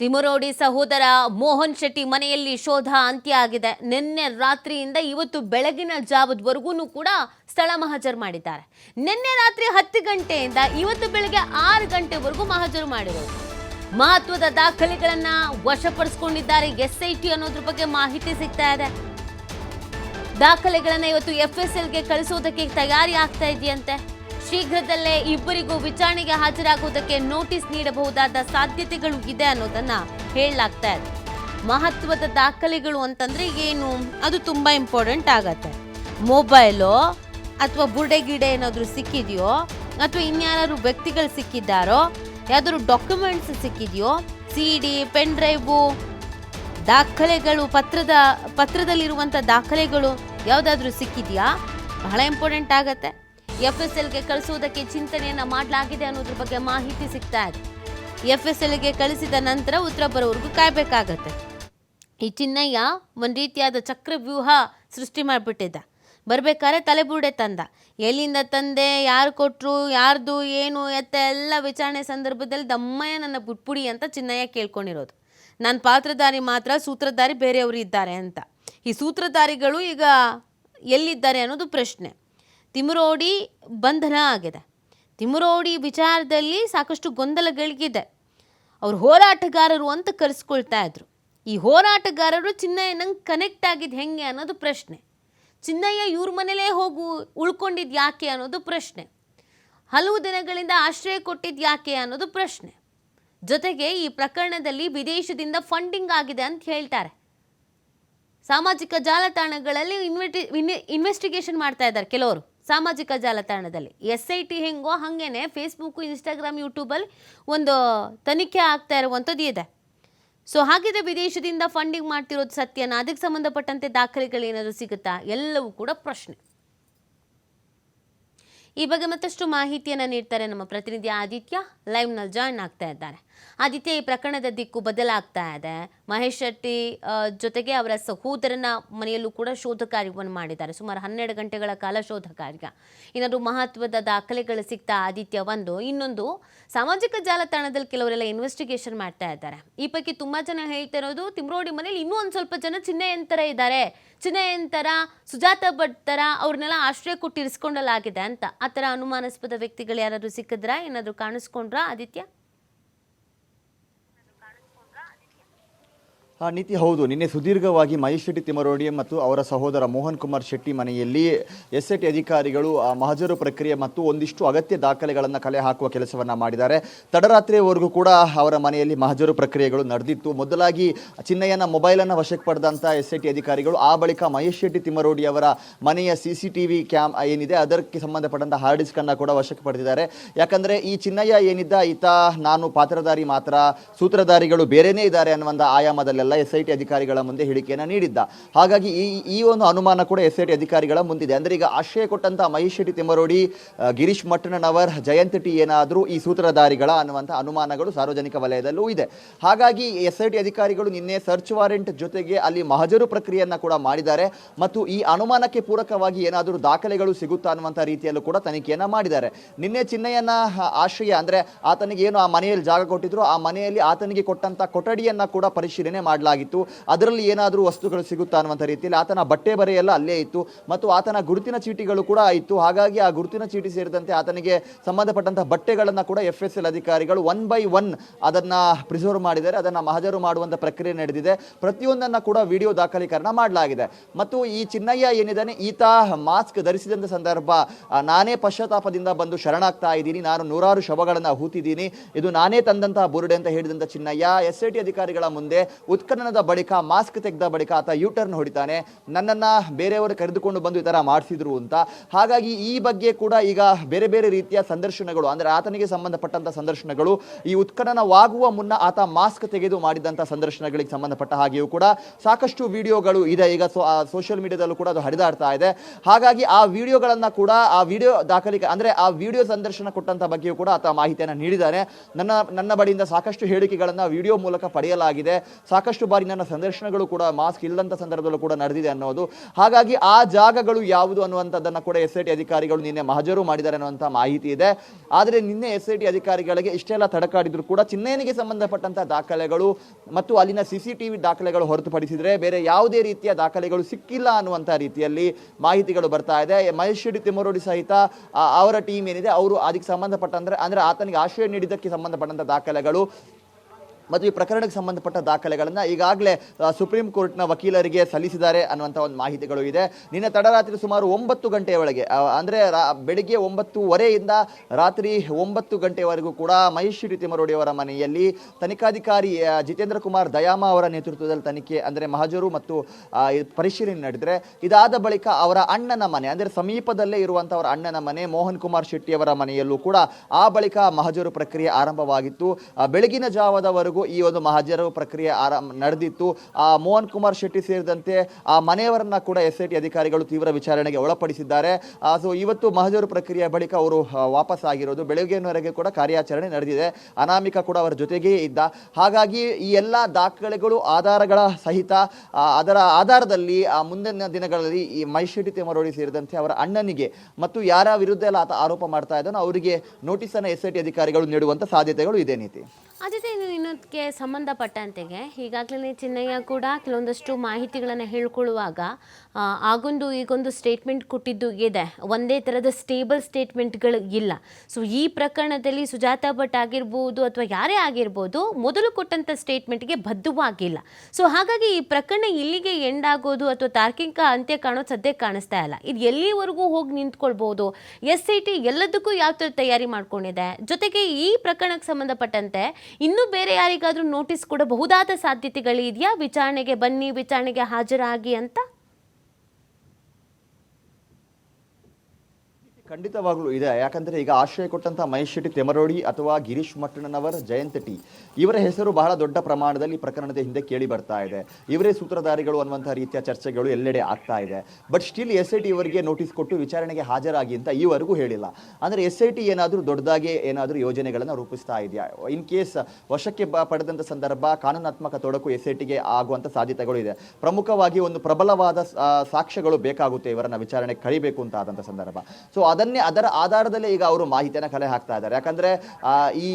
ತಿಮುರೋಡಿ ಸಹೋದರ ಮೋಹನ್ ಶೆಟ್ಟಿ ಮನೆಯಲ್ಲಿ ಶೋಧ ಅಂತ್ಯ ಆಗಿದೆ ನಿನ್ನೆ ರಾತ್ರಿಯಿಂದ ಇವತ್ತು ಬೆಳಗಿನ ಜಾವದವರೆಗೂ ಕೂಡ ಸ್ಥಳ ಮಹಜರು ಮಾಡಿದ್ದಾರೆ. ನಿನ್ನೆ ರಾತ್ರಿ ಹತ್ತು ಗಂಟೆಯಿಂದ ಇವತ್ತು ಬೆಳಗ್ಗೆ ಆರು ಗಂಟೆವರೆಗೂ ಮಹಜರು ಮಾಡಿರೋದು. ಮಹತ್ವದ ದಾಖಲೆಗಳನ್ನ ವಶಪಡಿಸಿಕೊಂಡಿದ್ದಾರೆ. ಎಸ್ ಐ ಟಿ ಅನ್ನೋದ್ರ ಬಗ್ಗೆ ಮಾಹಿತಿ ಸಿಗ್ತಾ ಇದೆ. ದಾಖಲೆಗಳನ್ನ ಇವತ್ತು ಎಫ್ ಎಸ್ ಎಲ್ಗೆ ಕಳಿಸೋದಕ್ಕೆ ತಯಾರಿ ಆಗ್ತಾ ಇದೆಯಂತೆ. ಶೀಘ್ರದಲ್ಲೇ ಇಬ್ಬರಿಗೂ ವಿಚಾರಣೆಗೆ ಹಾಜರಾಗುವುದಕ್ಕೆ ನೋಟಿಸ್ ನೀಡಬಹುದಾದ ಸಾಧ್ಯತೆಗಳು ಇದೆ ಅನ್ನೋದನ್ನ ಹೇಳಲಾಗ್ತಾ ಇದೆ. ಮಹತ್ವದ ದಾಖಲೆಗಳು ಅಂತಂದ್ರೆ ಏನು? ಅದು ತುಂಬಾ ಇಂಪಾರ್ಟೆಂಟ್ ಆಗತ್ತೆ. ಮೊಬೈಲು ಅಥವಾ ಬುರ್ಡೆ ಗಿಡೆ ಏನಾದರೂ ಸಿಕ್ಕಿದೆಯೋ, ಅಥವಾ ಇನ್ಯಾರು ವ್ಯಕ್ತಿಗಳು ಸಿಕ್ಕಿದ್ದಾರೋ, ಯಾವ್ದಾದ್ರು ಡಾಕ್ಯುಮೆಂಟ್ಸ್ ಸಿಕ್ಕಿದೆಯೋ ಸಿ ಡಿ ಪೆನ್ ಡ್ರೈವು ದಾಖಲೆಗಳು, ಪತ್ರದ ಪತ್ರದಲ್ಲಿರುವಂಥ ದಾಖಲೆಗಳು ಯಾವುದಾದ್ರೂ ಸಿಕ್ಕಿದೆಯಾ? ಬಹಳ ಇಂಪಾರ್ಟೆಂಟ್ ಆಗತ್ತೆ. ಎಫ್ ಎಸ್ ಎಲ್ಗೆ ಕಳಿಸುವುದಕ್ಕೆ ಚಿಂತನೆಯನ್ನು ಮಾಡಲಾಗಿದೆ ಅನ್ನೋದ್ರ ಬಗ್ಗೆ ಮಾಹಿತಿ ಸಿಗ್ತಾ ಇದೆ. ಎಫ್ ಎಸ್ ಎಲ್ಗೆ ಕಳಿಸಿದ ನಂತರ ಉತ್ತರ ಬರೋವರೆಗೂ ಕಾಯಬೇಕಾಗತ್ತೆ. ಈ ಚಿನ್ನಯ್ಯ ಒಂದು ರೀತಿಯಾದ ಚಕ್ರವ್ಯೂಹ ಸೃಷ್ಟಿ ಮಾಡಿಬಿಟ್ಟಿದ್ದ. ಬರಬೇಕಾದ್ರೆ ತಲೆಬೂಡೆ ತಂದ. ಎಲ್ಲಿಂದ ತಂದೆ, ಯಾರು ಕೊಟ್ಟರು ಯಾರ್ದು, ಏನು, ಎತ್ತ ಎಲ್ಲ ವಿಚಾರಣೆ ಸಂದರ್ಭದಲ್ಲಿ ದಮ್ಮಯ್ಯ ನನ್ನ ಬುಟ್ಪುಡಿ ಅಂತ ಚಿನ್ನಯ್ಯ ಕೇಳ್ಕೊಂಡಿರೋದು. ನನ್ನ ಪಾತ್ರಧಾರಿ ಮಾತ್ರ, ಸೂತ್ರಧಾರಿ ಬೇರೆಯವರು ಇದ್ದಾರೆ ಅಂತ. ಈ ಸೂತ್ರಧಾರಿಗಳು ಈಗ ಎಲ್ಲಿದ್ದಾರೆ ಅನ್ನೋದು ಪ್ರಶ್ನೆ. ತಿಮುರೋಡಿ ಬಂಧನ ಆಗಿದೆ. ತಿಮುರೋಡಿ ವಿಚಾರದಲ್ಲಿ ಸಾಕಷ್ಟು ಗೊಂದಲಗಳಿಗಿದೆ. ಅವ್ರು ಹೋರಾಟಗಾರರು ಅಂತ ಕರೆಸ್ಕೊಳ್ತಾ ಇದ್ರು. ಈ ಹೋರಾಟಗಾರರು ಚಿನ್ನಯ್ಯನಂಗೆ ಕನೆಕ್ಟ್ ಆಗಿದ್ದು ಹೆಂಗೆ ಅನ್ನೋದು ಪ್ರಶ್ನೆ. ಚಿನ್ನಯ್ಯ ಇವ್ರ ಮನೇಲೇ ಹೋಗು ಉಳ್ಕೊಂಡಿದ್ದು ಯಾಕೆ ಅನ್ನೋದು ಪ್ರಶ್ನೆ. ಹಲವು ದಿನಗಳಿಂದ ಆಶ್ರಯ ಕೊಟ್ಟಿದ್ದು ಯಾಕೆ ಅನ್ನೋದು ಪ್ರಶ್ನೆ. ಜೊತೆಗೆ ಈ ಪ್ರಕರಣದಲ್ಲಿ ವಿದೇಶದಿಂದ ಫಂಡಿಂಗ್ ಆಗಿದೆ ಅಂತ ಹೇಳ್ತಾರೆ. ಸಾಮಾಜಿಕ ಜಾಲತಾಣಗಳಲ್ಲಿ ಇನ್ವೆಟಿ ಇನ್ವೆಸ್ಟಿಗೇಷನ್ ಮಾಡ್ತಾ ಇದ್ದಾರೆ ಕೆಲವರು. ಸಾಮಾಜಿಕ ಜಾಲತಾಣದಲ್ಲಿ. ಎಸ್ ಐ ಟಿ ಹೆಂಗೋ ಹಾಗೇನೆ ಫೇಸ್ಬುಕ್ ಇನ್ಸ್ಟಾಗ್ರಾಮ್ ಯೂಟ್ಯೂಬಲ್ಲಿ ಒಂದು ತನಿಖೆ ಆಗ್ತಾ ಇರುವಂಥದ್ದು ಇದೆ. ಸೊ ಹಾಗಿದ್ರೆ ವಿದೇಶದಿಂದ ಫಂಡಿಂಗ್ ಮಾಡ್ತಿರೋದು ಸತ್ಯನ? ಅದಕ್ಕೆ ಸಂಬಂಧಪಟ್ಟಂತೆ ದಾಖಲೆಗಳೇನಾದರೂ ಸಿಗುತ್ತಾ? ಎಲ್ಲವೂ ಕೂಡ ಪ್ರಶ್ನೆ. ಈ ಬಗ್ಗೆ ಮತ್ತಷ್ಟು ಮಾಹಿತಿಯನ್ನು ನೀಡ್ತಾರೆ ನಮ್ಮ ಪ್ರತಿನಿಧಿ ಆದಿತ್ಯ. ಲೈವ್ನಲ್ಲಿ ಜಾಯ್ನ್ ಆಗ್ತಾ ಇದ್ದಾರೆ. ಆದಿತ್ಯ ಈ ಪ್ರಕರಣದ ದಿಕ್ಕು ಬದಲಾಗ್ತಾ ಇದೆ. ಮಹೇಶ್ ಶೆಟ್ಟಿ ಜೊತೆಗೆ ಅವರ ಸಹೋದರನ ಮನೆಯಲ್ಲೂ ಕೂಡ ಶೋಧ ಕಾರ್ಯವನ್ನು ಮಾಡಿದ್ದಾರೆ. ಸುಮಾರು ಹನ್ನೆರಡು ಗಂಟೆಗಳ ಕಾಲ ಶೋಧ ಕಾರ್ಯ. ಇನ್ನೊಂದು ಮಹತ್ವದ ದಾಖಲೆಗಳು ಸಿಗ್ತಾ ಆದಿತ್ಯ ಒಂದು. ಇನ್ನೊಂದು, ಸಾಮಾಜಿಕ ಜಾಲತಾಣದಲ್ಲಿ ಕೆಲವರೆಲ್ಲ ಇನ್ವೆಸ್ಟಿಗೇಷನ್ ಮಾಡ್ತಾ ಇದ್ದಾರೆ. ಈ ಪೈಕಿ ತುಂಬಾ ಜನ ಹೇಳ್ತಾ ಇರೋದು, ತಿಮ್ರೋಡಿ ಮನೇಲಿ ಇನ್ನೂ ಒಂದು ಸ್ವಲ್ಪ ಜನ ಚಿನ್ನಯಂತರ ಇದ್ದಾರೆ. ಚಿನ್ನಯಂತರ, ಸುಜಾತ ಭಟ್ ಥರ ಅವ್ರನ್ನೆಲ್ಲ ಆಶ್ರಯ ಕೊಟ್ಟು ಇರಿಸ್ಕೊಂಡಲಾಗಿದೆ ಅಂತ. ಆ ಥರ ಅನುಮಾನಾಸ್ಪದ ವ್ಯಕ್ತಿಗಳು ಯಾರಾದರೂ ಸಿಕ್ಕಿದ್ರಾ? ಏನಾದರೂ ಕಾಣಿಸ್ಕೊಂಡ್ರಾ ಆದಿತ್ಯ? ನೀತಿ ಹೌದು. ನಿನ್ನೆ ಸುದೀರ್ಘವಾಗಿ ಮಹೇಶ್ ಶೆಟ್ಟಿ ತಿಮರೋಡಿ ಮತ್ತು ಅವರ ಸಹೋದರ ಮೋಹನ್ ಕುಮಾರ್ ಶೆಟ್ಟಿ ಮನೆಯಲ್ಲಿ ಎಸ್ ಐ ಟಿ ಅಧಿಕಾರಿಗಳು ಮಹಜರು ಪ್ರಕ್ರಿಯೆ ಮತ್ತು ಒಂದಿಷ್ಟು ಅಗತ್ಯ ದಾಖಲೆಗಳನ್ನು ಕಲೆ ಹಾಕುವ ಕೆಲಸವನ್ನು ಮಾಡಿದ್ದಾರೆ. ತಡರಾತ್ರಿಯವರೆಗೂ ಕೂಡ ಅವರ ಮನೆಯಲ್ಲಿ ಮಹಜರು ಪ್ರಕ್ರಿಯೆಗಳು ನಡೆದಿತ್ತು. ಮೊದಲಾಗಿ ಚಿನ್ನಯ್ಯನ ಮೊಬೈಲನ್ನು ವಶಕ್ಕೆ ಪಡೆದಂಥ ಎಸ್ ಐ ಟಿ ಅಧಿಕಾರಿಗಳು, ಆ ಬಳಿಕ ಮಹೇಶ್ ಶೆಟ್ಟಿ ತಿಮರೋಡಿ ಅವರ ಮನೆಯ C C T V cam ಏನಿದೆ, ಅದಕ್ಕೆ ಸಂಬಂಧಪಟ್ಟಂಥ ಹಾರ್ಡ್ ಡಿಸ್ಕನ್ನು ಕೂಡ ವಶಕ್ಕೆ ಪಡೆದಿದ್ದಾರೆ. ಯಾಕಂದರೆ ಈ ಚಿನ್ನಯ್ಯ ಏನಿದ್ದ, ಈತ ನಾನು ಪಾತ್ರಧಾರಿ ಮಾತ್ರ, ಸೂತ್ರಧಾರಿಗಳು ಬೇರೆನೇ ಇದ್ದಾರೆ ಅನ್ನುವಂಥ ಆಯಾಮದಲ್ಲೆಲ್ಲ ಎಸ್ ಐ ಟಿ ಅಧಿಕಾರಿಗಳ ಮುಂದೆ ಹೇಳಿಕೆಯನ್ನು ನೀಡಿದ್ದ. ಹಾಗಾಗಿ ಈ ಈ ಒಂದು ಅನುಮಾನ ಕೂಡ ಎಸ್ ಐ ಟಿ ಅಧಿಕಾರಿಗಳ ಮುಂದಿದೆ. ಅಂದರೆ ಈಗ ಆಶ್ರಯ ಕೊಟ್ಟಂತಹ ಮಹೇಶ್ ಶೆಟ್ಟಿ ತಿಮ್ಮರೋಡಿ ಗಿರೀಶ್ ಮಟ್ಟಣ್ಣನವರ್, ಜಯಂತ್ ಟಿ ಏನಾದರೂ ಈ ಸೂತ್ರಧಾರಿಗಳ ಅನ್ನುವಂಥ ಅನುಮಾನಗಳು ಸಾರ್ವಜನಿಕ ವಲಯದಲ್ಲೂ ಇದೆ. ಹಾಗಾಗಿ ಎಸ್ ಐ ಟಿ ಅಧಿಕಾರಿಗಳು ನಿನ್ನೆ ಸರ್ಚ್ ವಾರೆಂಟ್ ಜೊತೆಗೆ ಅಲ್ಲಿ ಮಹಜರು ಪ್ರಕ್ರಿಯೆಯನ್ನು ಕೂಡ ಮಾಡಿದ್ದಾರೆ. ಮತ್ತು ಈ ಅನುಮಾನಕ್ಕೆ ಪೂರಕವಾಗಿ ಏನಾದರೂ ದಾಖಲೆಗಳು ಸಿಗುತ್ತಾ ಅನ್ನುವಂಥ ರೀತಿಯಲ್ಲೂ ಕೂಡ ತನಿಖೆಯನ್ನು ಮಾಡಿದ್ದಾರೆ. ನಿನ್ನೆ ಚಿನ್ನಯ್ಯನ ಆಶ್ರಯ ಅಂದರೆ ಆತನಿಗೆ ಏನು ಆ ಮನೆಯಲ್ಲಿ ಜಾಗ ಕೊಟ್ಟಿದ್ರು, ಆ ಮನೆಯಲ್ಲಿ ಆತನಿಗೆ ಕೊಟ್ಟಂಥ ಕೊಠಡಿಯನ್ನು ಕೂಡ ಪರಿಶೀಲನೆ ಮಾಡಲಾಗಿತ್ತು. ಅದರಲ್ಲಿ ಏನಾದರೂ ವಸ್ತುಗಳು ಸಿಗುತ್ತಾ ಅನ್ನುವಂಥ ರೀತಿಯಲ್ಲಿ ಆತನ ಬಟ್ಟೆ ಬರೆಯೆಲ್ಲ ಅಲ್ಲೇ ಇತ್ತು. ಮತ್ತು ಆತನ ಗುರುತಿನ ಚೀಟಿಗಳು ಕೂಡ ಇತ್ತು. ಹಾಗಾಗಿ ಆ ಗುರುತಿನ ಚೀಟಿ ಸೇರಿದಂತೆ ಆತನಿಗೆ ಸಂಬಂಧಪಟ್ಟಂತಹ ಬಟ್ಟೆಗಳನ್ನು ಕೂಡ ಎಫ್ ಎಸ್ ಎಲ್ ಅಧಿಕಾರಿಗಳು ಒನ್ ಬೈ ಒನ್ ಅದನ್ನು ಪ್ರಿಸರ್ವ್ ಮಾಡಿದ್ದಾರೆ. ಅದನ್ನು ಮಹಜರು ಮಾಡುವಂಥ ಪ್ರಕ್ರಿಯೆ ನಡೆದಿದೆ. ಪ್ರತಿಯೊಂದನ್ನು ಕೂಡ ವಿಡಿಯೋ ದಾಖಲೀಕರಣ ಮಾಡಲಾಗಿದೆ. ಮತ್ತು ಈ ಚಿನ್ನಯ್ಯ ಏನಿದ್ದಾನೆ, ಈತ ಮಾಸ್ಕ್ ಧರಿಸಿದಂಥ ಸಂದರ್ಭ ನಾನೇ ಪಶ್ಚಾತ್ತಾಪದಿಂದ ಬಂದು ಶರಣಾಗ್ತಾ ಇದ್ದೀನಿ. ನಾನು ನೂರಾರು ಶವಗಳನ್ನು ಹೂತಿದ್ದೀನಿ. ಇದು ನಾನೇ ತಂದಂತಹ ಬುರುಡೆ ಅಂತ ಹೇಳಿದಂಥ ಚಿನ್ನಯ್ಯ. ಎಸ್ ಐ ಟಿ ಅಧಿಕಾರಿಗಳ ಮುಂದೆ ಉತ್ಖನನದ ಬಳಿಕ ಮಾಸ್ಕ್ ತೆಗೆದ ಬಳಿಕ ಆತ ಯೂ ಟರ್ನ್ ಹೊಡಿತಾನೆ. ನನ್ನನ್ನು ಬೇರೆಯವರು ಕರೆದುಕೊಂಡು ಬಂದು ಈ ಥರ ಮಾಡಿಸಿದ್ರು ಅಂತ. ಹಾಗಾಗಿ ಈ ಬಗ್ಗೆ ಕೂಡ ಈಗ ಬೇರೆ ಬೇರೆ ರೀತಿಯ ಸಂದರ್ಶನಗಳು, ಅಂದರೆ ಆತನಿಗೆ ಸಂಬಂಧಪಟ್ಟಂಥ ಸಂದರ್ಶನಗಳು, ಈ ಉತ್ಖನನವಾಗುವ ಮುನ್ನ ಆತ ಮಾಸ್ಕ್ ತೆಗೆದು ಮಾಡಿದಂಥ ಸಂದರ್ಶನಗಳಿಗೆ ಸಂಬಂಧಪಟ್ಟ ಹಾಗೆಯೂ ಕೂಡ ಸಾಕಷ್ಟು ವಿಡಿಯೋಗಳು ಇದೆ. ಈಗ ಸೋಷಿಯಲ್ ಮೀಡಿಯಾದಲ್ಲೂ ಕೂಡ ಅದು ಹರಿದಾಡ್ತಾ ಇದೆ. ಹಾಗಾಗಿ ಆ ವಿಡಿಯೋಗಳನ್ನು ಕೂಡ, ಆ ವಿಡಿಯೋ ದಾಖಲಿಕೆ, ಅಂದರೆ ಆ ವಿಡಿಯೋ ಸಂದರ್ಶನ ಕೊಟ್ಟಂಥ ಬಗ್ಗೆಯೂ ಕೂಡ ಆತ ಮಾಹಿತಿಯನ್ನು ನೀಡಿದ್ದಾರೆ ನನ್ನ ನನ್ನ ಬಳಿಯಿಂದ ಸಾಕಷ್ಟು ಹೇಳಿಕೆಗಳನ್ನು ವಿಡಿಯೋ ಮೂಲಕ ಪಡೆಯಲಾಗಿದೆ. ಸಾಕಷ್ಟು ಸಾಕಷ್ಟು ಬಾರಿ ನನ್ನ ಸಂದರ್ಶನಗಳು ಕೂಡ, ಮಾಸ್ಕ್ ಇಲ್ಲದಂಥ ಸಂದರ್ಭದಲ್ಲೂ ಕೂಡ ನಡೆದಿದೆ ಅನ್ನೋದು. ಹಾಗಾಗಿ ಆ ಜಾಗಗಳು ಯಾವುದು ಅನ್ನುವಂಥದ್ದನ್ನು ಕೂಡ ಎಸ್ ಐ ಟಿ ಅಧಿಕಾರಿಗಳು ನಿನ್ನೆ ಮಹಜರು ಮಾಡಿದ್ದಾರೆ ಅನ್ನುವಂಥ ಮಾಹಿತಿ ಇದೆ. ಆದರೆ ನಿನ್ನೆ ಎಸ್ ಐ ಟಿ ಅಧಿಕಾರಿಗಳಿಗೆ ಇಷ್ಟೆಲ್ಲ ತಡಕಾಡಿದ್ರು ಕೂಡ ಚಿನ್ನೇನಿಗೆ ಸಂಬಂಧಪಟ್ಟಂಥ ದಾಖಲೆಗಳು ಮತ್ತು ಅಲ್ಲಿನ ಸಿ ಸಿ ಟಿ ವಿ ದಾಖಲೆಗಳು ಹೊರತುಪಡಿಸಿದರೆ ಬೇರೆ ಯಾವುದೇ ರೀತಿಯ ದಾಖಲೆಗಳು ಸಿಕ್ಕಿಲ್ಲ ಅನ್ನುವಂಥ ರೀತಿಯಲ್ಲಿ ಮಾಹಿತಿಗಳು ಬರ್ತಾ ಇದೆ. ಮಹೇಶ್ ಶೆಟ್ಟಿ ತಿಮ್ಮರೋಡಿ ಸಹಿತ ಅವರ ಟೀಮ್ ಏನಿದೆ, ಅವರು ಅದಕ್ಕೆ ಸಂಬಂಧಪಟ್ಟಂದ್ರೆ, ಅಂದರೆ ಆತನಿಗೆ ಆಶ್ರಯ ನೀಡಿದ್ದಕ್ಕೆ ಸಂಬಂಧಪಟ್ಟಂಥ ದಾಖಲೆಗಳು. ಮತ್ತು ಈ ಪ್ರಕರಣಕ್ಕೆ ಸಂಬಂಧಪಟ್ಟ ದಾಖಲೆಗಳನ್ನು ಈಗಾಗಲೇ ಸುಪ್ರೀಂ ಕೋರ್ಟ್ನ ವಕೀಲರಿಗೆ ಸಲ್ಲಿಸಿದ್ದಾರೆ ಅನ್ನುವಂಥ ಒಂದು ಮಾಹಿತಿಗಳು ಇದೆ. ನಿನ್ನೆ ತಡರಾತ್ರಿ ಸುಮಾರು ಒಂಬತ್ತು ಗಂಟೆಯ ಒಳಗೆ ಅಂದರೆ ಬೆಳಿಗ್ಗೆ ಒಂಬತ್ತುವರೆಯಿಂದ ರಾತ್ರಿ ಒಂಬತ್ತು ಗಂಟೆವರೆಗೂ ಕೂಡ ಮಹೇಶ್ವರಿ ಅವರ ಮನೆಯಲ್ಲಿ ತನಿಖಾಧಿಕಾರಿ ಜಿತೇಂದ್ರ ಕುಮಾರ್ ದಯಾಮ ಅವರ ನೇತೃತ್ವದಲ್ಲಿ ತನಿಖೆ, ಅಂದರೆ ಮಹಜರು ಮತ್ತು ಪರಿಶೀಲನೆ ನಡೆದರೆ, ಇದಾದ ಬಳಿಕ ಅವರ ಅಣ್ಣನ ಮನೆ, ಅಂದರೆ ಸಮೀಪದಲ್ಲೇ ಇರುವಂಥ ಅವರ ಅಣ್ಣನ ಮನೆ, ಮೋಹನ್ ಕುಮಾರ್ ಶೆಟ್ಟಿಯವರ ಮನೆಯಲ್ಲೂ ಕೂಡ ಆ ಬಳಿಕ ಮಹಜರು ಪ್ರಕ್ರಿಯೆ ಆರಂಭವಾಗಿತ್ತು. ಬೆಳಗಿನ ಜಾವದವರೆಗೂ ಈ ಒಂದು ಮಹಜರು ಪ್ರಕ್ರಿಯೆ ಆರಂಭ ನಡೆದಿತ್ತು. ಆ ಮೋಹನ್ ಕುಮಾರ್ ಶೆಟ್ಟಿ ಸೇರಿದಂತೆ ಆ ಮನೆಯವರನ್ನ ಕೂಡ ಎಸ್ ಐ ಟಿ ಅಧಿಕಾರಿಗಳು ತೀವ್ರ ವಿಚಾರಣೆಗೆ ಒಳಪಡಿಸಿದ್ದಾರೆ. ಸೊ ಇವತ್ತು ಮಹಜರು ಪ್ರಕ್ರಿಯೆ ಬಳಿಕ ಅವರು ವಾಪಸ್ ಆಗಿರೋದು ಬೆಳಗ್ಗೆಯವರೆಗೆ ಕೂಡ ಕಾರ್ಯಾಚರಣೆ ನಡೆದಿದೆ. ಅನಾಮಿಕ ಕೂಡ ಅವರ ಜೊತೆಗೇ ಇದ್ದ. ಹಾಗಾಗಿ ಈ ಎಲ್ಲ ದಾಖಲೆಗಳು ಆಧಾರಗಳ ಸಹಿತ ಅದರ ಆಧಾರದಲ್ಲಿ, ಆ, ಮುಂದಿನ ದಿನಗಳಲ್ಲಿ ಈ ಮೈಶೆಟ್ಟಿ ತಿಮ್ಮರೋಡಿ ಸೇರಿದಂತೆ ಅವರ ಅಣ್ಣನಿಗೆ ಮತ್ತು ಯಾರ ವಿರುದ್ಧ ಎಲ್ಲ ಆತ ಆರೋಪ ಮಾಡ್ತಾ ಇದ್ದಾನೋ ಅವರಿಗೆ ನೋಟಿಸನ್ನು ಎಸ್ ಐ ಟಿ ಅಧಿಕಾರಿಗಳು ನೀಡುವಂಥ ಸಾಧ್ಯತೆಗಳು ಇದೆ, ನೀತಿ. ಆದಿತ್ಯ, ಇನ್ನು ಇನ್ನೊಂದಕ್ಕೆ ಸಂಬಂಧಪಟ್ಟಂತೆಗೆ ಈಗಾಗಲೇ ಚಿನ್ನಯ್ಯ ಕೂಡ ಕೆಲವೊಂದಷ್ಟು ಮಾಹಿತಿಗಳನ್ನು ಹೇಳ್ಕೊಳ್ಳುವಾಗ ಆಗೊಂದು ಈಗೊಂದು ಸ್ಟೇಟ್ಮೆಂಟ್ ಕೊಟ್ಟಿದ್ದು ಇದೆ. ಒಂದೇ ಥರದ ಸ್ಟೇಬಲ್ ಸ್ಟೇಟ್ಮೆಂಟ್ಗಳು ಇಲ್ಲ. ಸೊ ಈ ಪ್ರಕರಣದಲ್ಲಿ ಸುಜಾತಾ ಭಟ್ ಆಗಿರ್ಬೋದು ಅಥವಾ ಯಾರೇ ಆಗಿರ್ಬೋದು, ಮೊದಲು ಕೊಟ್ಟಂಥ ಸ್ಟೇಟ್ಮೆಂಟ್ಗೆ ಬದ್ಧವಾಗಿಲ್ಲ. ಸೊ ಹಾಗಾಗಿ ಈ ಪ್ರಕರಣ ಇಲ್ಲಿಗೆ ಎಂಡ್ ಆಗೋದು ಅಥವಾ ತಾರ್ಕಿಕ ಅಂತ್ಯ ಕಾಣೋದು ಸದ್ಯಕ್ಕೆ ಕಾಣಿಸ್ತಾ ಇಲ್ಲ. ಇದು ಎಲ್ಲಿವರೆಗೂ ಹೋಗಿ ನಿಂತ್ಕೊಳ್ಬೋದು? ಎಸ್ ಐ ಟಿ ಎಲ್ಲದಕ್ಕೂ ಯಾವ ಥರ ತಯಾರಿ ಮಾಡ್ಕೊಂಡಿದೆ? ಜೊತೆಗೆ ಈ ಪ್ರಕರಣಕ್ಕೆ ಸಂಬಂಧಪಟ್ಟಂತೆ ಇನ್ನೂ ಬೇರೆ ಯಾರಿಗಾದರೂ ನೋಟಿಸ್ ಕೊಡಬಹುದಾದ ಸಾಧ್ಯತೆಗಳಿದೆಯಾ ವಿಚಾರಣೆಗೆ ಬನ್ನಿ ವಿಚಾರಣೆಗೆ ಹಾಜರಾಗಿ ಅಂತ? ಖಂಡಿತವಾಗ್ಲೂ ಇದೆ. ಯಾಕಂದ್ರೆ ಈಗ ಆಶ್ರಯ ಕೊಟ್ಟಂಥ ಮಹೇಶ್ ಶೆಟ್ಟಿ ತೆಮರೋಡಿ ಅಥವಾ ಗಿರೀಶ್ ಮಟ್ಟಣ್ಣನವರ್ ಜಯಂತ್. ಟಿ ಇವರ ಹೆಸರು ಬಹಳ ದೊಡ್ಡ ಪ್ರಮಾಣದಲ್ಲಿ ಪ್ರಕರಣದ ಹಿಂದೆ ಕೇಳಿ ಬರ್ತಾ ಇದೆ. ಇವರೇ ಸೂತ್ರಧಾರಿಗಳು ಅನ್ನುವಂಥ ರೀತಿಯ ಚರ್ಚೆಗಳು ಎಲ್ಲೆಡೆ ಆಗ್ತಾ ಇದೆ. But still S I T ಇವರಿಗೆ ನೋಟಿಸ್ ಕೊಟ್ಟು ವಿಚಾರಣೆಗೆ ಹಾಜರಾಗಿ ಅಂತ ಈವರೆಗೂ ಹೇಳಿಲ್ಲ. ಅಂದ್ರೆ ಎಸ್ ಐ ಟಿ ಏನಾದರೂ ದೊಡ್ಡದಾಗಿ ಏನಾದರೂ ಯೋಜನೆಗಳನ್ನು ರೂಪಿಸ್ತಾ ಇದೆಯಾ? ಇನ್ ಕೇಸ್ ವಶಕ್ಕೆ ಬ ಪಡೆದಂಥ ಸಂದರ್ಭ ಕಾನೂನಾತ್ಮಕ ತೊಡಕು ಎಸ್ ಐ ಟಿಗೆ ಆಗುವಂಥ ಸಾಧ್ಯತೆಗಳು ಇದೆ. ಪ್ರಮುಖವಾಗಿ ಒಂದು ಪ್ರಬಲವಾದ ಸಾಕ್ಷ್ಯಗಳು ಬೇಕಾಗುತ್ತೆ ಇವರನ್ನ ವಿಚಾರಣೆ ಕಳಿಬೇಕು ಅಂತ ಆದಂಥ ಸಂದರ್ಭ. ಸೊ ಅದನ್ನೇ ಅದರ ಆಧಾರದಲ್ಲೇ ಈಗ ಅವರು ಮಾಹಿತಿಯನ್ನು ಕಲೆ ಹಾಕ್ತಾ ಇದ್ದಾರೆ. ಯಾಕಂದ್ರೆ ಈ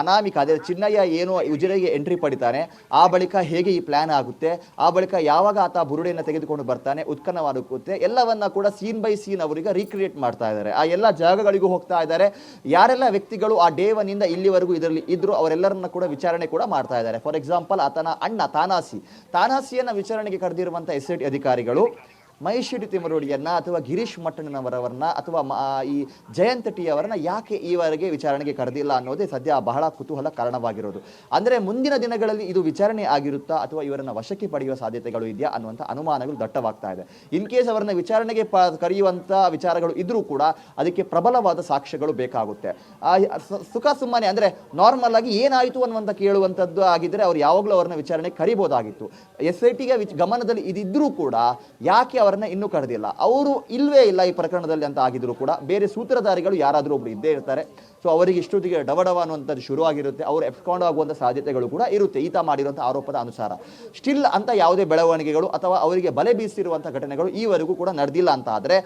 ಅನಾಮಿಕ, ಅದೇ ಚಿನ್ನಯ್ಯ ಏನು ಉಜಿರೆಗೆ ಎಂಟ್ರಿ ಪಡಿತಾನೆ, ಆ ಬಳಿಕ ಹೇಗೆ ಈ ಪ್ಲಾನ್ ಆಗುತ್ತೆ, ಆ ಬಳಿಕ ಯಾವಾಗ ಆತ ಬುರುಡೆಯನ್ನು ತೆಗೆದುಕೊಂಡು ಬರ್ತಾನೆ ಉತ್ಖನವಾಗುತ್ತೆ ಎಲ್ಲವನ್ನ ಕೂಡ ಸೀನ್ ಬೈ ಸೀನ್ ಅವರಿಗೆ ರೀಕ್ರಿಯೇಟ್ ಮಾಡ್ತಾ ಇದ್ದಾರೆ. ಆ ಎಲ್ಲ ಜಾಗಗಳಿಗೂ ಹೋಗ್ತಾ ಇದ್ದಾರೆ. ಯಾರೆಲ್ಲ ವ್ಯಕ್ತಿಗಳು ಆ ಡೇ ಒನ್ನಿಂದ ಇಲ್ಲಿವರೆಗೂ ಇದರಲ್ಲಿ ಇದ್ರು, ಅವರೆಲ್ಲರನ್ನ ಕೂಡ ವಿಚಾರಣೆ ಕೂಡ ಮಾಡ್ತಾ ಇದ್ದಾರೆ. ಫಾರ್ ಎಕ್ಸಾಂಪಲ್ ಆತನ ಅಣ್ಣ ತಾನಾಸಿ. ತಾನಾಸಿಯನ್ನು ವಿಚಾರಣೆಗೆ ಕರೆದಿರುವಂಥ ಎಸ್ಐಟಿ ಅಧಿಕಾರಿಗಳು ಮಹೇಶ್ ತಿಮರೋಡಿಯನ್ನ ಅಥವಾ ಗಿರೀಶ್ ಮಟ್ಟಣ್ಣನವರವರನ್ನ ಅಥವಾ ಈ ಜಯಂತಟಿಯವರನ್ನ ಟಿ ಅವರನ್ನ ಯಾಕೆ ಈವರೆಗೆ ವಿಚಾರಣೆಗೆ ಕರೆದಿಲ್ಲ ಅನ್ನೋದೇ ಸದ್ಯ ಬಹಳ ಕುತೂಹಲ ಕಾರಣವಾಗಿರೋದು. ಅಂದರೆ ಮುಂದಿನ ದಿನಗಳಲ್ಲಿ ಇದು ವಿಚಾರಣೆ ಆಗಿರುತ್ತಾ ಅಥವಾ ಇವರನ್ನ ವಶಕ್ಕೆ ಪಡೆಯುವ ಸಾಧ್ಯತೆಗಳು ಇದೆಯಾ ಅನ್ನುವಂಥ ಅನುಮಾನಗಳು ದಟ್ಟವಾಗ್ತಾ ಇದೆ. ಇನ್ ಕೇಸ್ ಅವರನ್ನ ವಿಚಾರಣೆಗೆ ಪ ಕರೆಯುವಂಥ ವಿಚಾರಗಳು ಇದ್ರೂ ಕೂಡ ಅದಕ್ಕೆ ಪ್ರಬಲವಾದ ಸಾಕ್ಷ್ಯಗಳು ಬೇಕಾಗುತ್ತೆ. ಸುಖ ಸುಮ್ಮನೆ ಅಂದರೆ ನಾರ್ಮಲ್ ಆಗಿ ಏನಾಯಿತು ಅನ್ನುವಂಥ ಕೇಳುವಂಥದ್ದು ಆಗಿದ್ರೆ ಅವ್ರು ಯಾವಾಗಲೂ ಅವರನ್ನ ವಿಚಾರಣೆ ಕರಿಬೋದಾಗಿತ್ತು. ಎಸ್ ಐ ಟಿಗೆ ಗಮನದಲ್ಲಿ ಇದಿದ್ರೂ ಕೂಡ ಯಾಕೆ ಅವರನ್ನ ಇನ್ನೂ ಕರೆದಿಲ್ಲ. ಅವರು ಇಲ್ವೇ ಇಲ್ಲ ಈ ಪ್ರಕರಣದಲ್ಲಿ ಅಂತ ಆಗಿದ್ರು ಕೂಡ ಬೇರೆ ಸೂತ್ರಧಾರಿಗಳು ಯಾರಾದರೂ ಒಬ್ರು ಇದ್ದೇ ಇರ್ತಾರೆ. ಸೊ ಅವರಿಗೆ ಇಷ್ಟೊತ್ತಿಗೆ ಡವಡವ ಅನ್ನುವಂಥದ್ದು ಶುರುವಾಗಿರುತ್ತೆ. ಅವರು ಎಫ್ಕೊಂಡು ಆಗುವಂಥ ಸಾಧ್ಯತೆಗಳು ಕೂಡ ಇರುತ್ತೆ. ಈತ ಮಾಡಿರುವಂಥ ಆರೋಪದ ಅನುಸಾರ. ಸ್ಟಿಲ್ ಅಂತ ಯಾವುದೇ ಬೆಳವಣಿಗೆಗಳು ಅಥವಾ ಅವರಿಗೆ ಬಲೆ ಬೀಸಿರುವಂಥ ಘಟನೆಗಳು ಈವರೆಗೂ ಕೂಡ ನಡೆದಿಲ್ಲ ಅಂತ ಆದರೆ,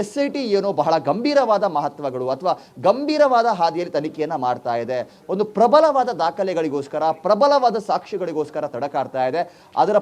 ಎಸ್ ಐ ಟಿ ಏನೋ ಬಹಳ ಗಂಭೀರವಾದ ಮಹತ್ವಗಳು ಅಥವಾ ಗಂಭೀರವಾದ ಹಾದಿಯಲ್ಲಿ ತನಿಖೆಯನ್ನು ಮಾಡ್ತಾ ಇದೆ. ಒಂದು ಪ್ರಬಲವಾದ ದಾಖಲೆಗಳಿಗೋಸ್ಕರ, ಪ್ರಬಲವಾದ ಸಾಕ್ಷಿಗಳಿಗೋಸ್ಕರ ತಡಕಾಡ್ತಾ ಇದೆ. ಅದರ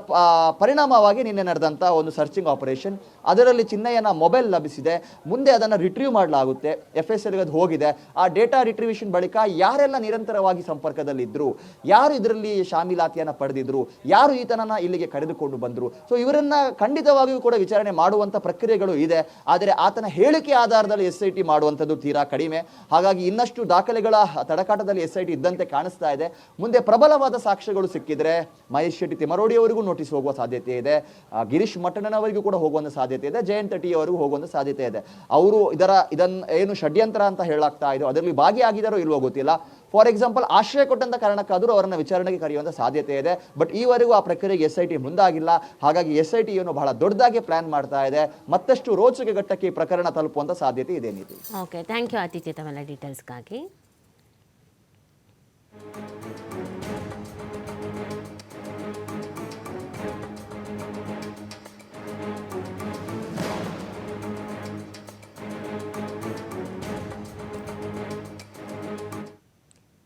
ಪರಿಣಾಮವಾಗಿ ನಿನ್ನೆ ನಡೆದಂಥ ಒಂದು ಸರ್ಚಿಂಗ್ ಆಪರೇಷನ್ ಅದರಲ್ಲಿ ಚಿನ್ನಯ್ಯನ ಮೊಬೈಲ್ ಲಭಿಸಿದೆ. ಮುಂದೆ ಅದನ್ನು ರಿಟ್ರೀವ್ ಮಾಡಲಾಗುತ್ತೆ. ಎಫ್ ಎಸ್ ಎಲ್ಗೆ ಅದು ಹೋಗಿದೆ. ಆ ಡೇಟಾ ರಿಟ್ರಿವ್ಯೂಷನ್ ಬಳಿಕ ಯಾರೆಲ್ಲ ನಿರಂತರವಾಗಿ ಸಂಪರ್ಕದಲ್ಲಿದ್ದರು ಯಾರು ಇದರಲ್ಲಿ ಶಾಮೀಲಾತಿಯನ್ನು ಪಡೆದಿದ್ರು, ಯಾರು ಈತನನ್ನ ಇಲ್ಲಿಗೆ ಕರೆದುಕೊಂಡು ಬಂದರು. ಸೊ ಇವರನ್ನ ಖಂಡಿತವಾಗಿಯೂ ಕೂಡ ವಿಚಾರಣೆ ಮಾಡುವಂಥ ಪ್ರಕ್ರಿಯೆಗಳು ಇದೆ. ಆದರೆ ಆತನ ಹೇಳಿಕೆ ಆಧಾರದಲ್ಲಿ ಎಸ್ ಐ ಟಿ ಮಾಡುವಂಥದ್ದು ತೀರಾ ಕಡಿಮೆ. ಹಾಗಾಗಿ ಇನ್ನಷ್ಟು ದಾಖಲೆಗಳ ತಡಕಾಟದಲ್ಲಿ ಎಸ್ ಐ ಟಿ ಇದ್ದಂತೆ ಕಾಣಿಸ್ತಾ ಇದೆ. ಮುಂದೆ ಪ್ರಬಲವಾದ ಸಾಕ್ಷ್ಯಗಳು ಸಿಕ್ಕಿದ್ರೆ ಮಹೇಶ್ ಶೆಟ್ಟಿ ತಿಮರೋಡಿ ಅವರಿಗೂ ನೋಟಿಸ್ ಹೋಗುವ ಸಾಧ್ಯತೆ ಇದೆ. ಗಿರೀಶ್ ಮಟ್ಟಣ್ಣನವರಿಗೂ ಕೂಡ ಹೋಗುವಂಥ ಸಾಧ್ಯತೆ ಇದೆ. ಜಯಂತ್ ಟಿ ಅವರಿಗೂ ಹೋಗುವಂಥ ಸಾಧ್ಯತೆ ಇದೆ. ಅವರು ಇದರ ಇದನ್ನ ಏನು ಷಡ್ಯಂತ್ರ ಅಂತ ಹೇಳಾಗ್ತಾ ಇದೋ. ಅದರಲ್ಲಿ ಭಾಗಿಯಾಗಿದ್ದಾರೋ ಇಲ್ವೋ ಗೊತ್ತಿಲ್ಲ. ಫಾರ್ ಎಕ್ಸಾಂಪಲ್ ಆಶ್ರಯ ಕೊಟ್ಟಂತ ಕಾರಣಕ್ಕಾದರೂ ಅವರನ್ನ ವಿಚಾರಣೆಗೆ ಕರೆಯುವಂಥ ಸಾಧ್ಯತೆ ಇದೆ. ಬಟ್ ಈವರೆಗೂ ಆ ಪ್ರಕ್ರಿಯೆಗೆ ಎಸ್ ಐ ಟಿ ಮುಂದಾಗಿಲ್ಲ. ಹಾಗಾಗಿ ಎಸ್ ಐ ಟಿ ಏನು ಬಹಳ ದೊಡ್ಡದಾಗಿ ಪ್ಲಾನ್ ಮಾಡ್ತಾ ಇದೆ. ಮತ್ತಷ್ಟು ರೋಚಕ ಘಟ್ಟಕ್ಕೆ ಪ್ರಕರಣ ತಲುಪುವಂಥ ಸಾಧ್ಯತೆ ಇದೆ ನೀತಿ ಓಕೆ ಥ್ಯಾಂಕ್ ಯು ಅತಿಥಿ ತಮ್ಮೆಲ್ಲ ಡೀಟೇಲ್ಸ್ಗಾಗಿ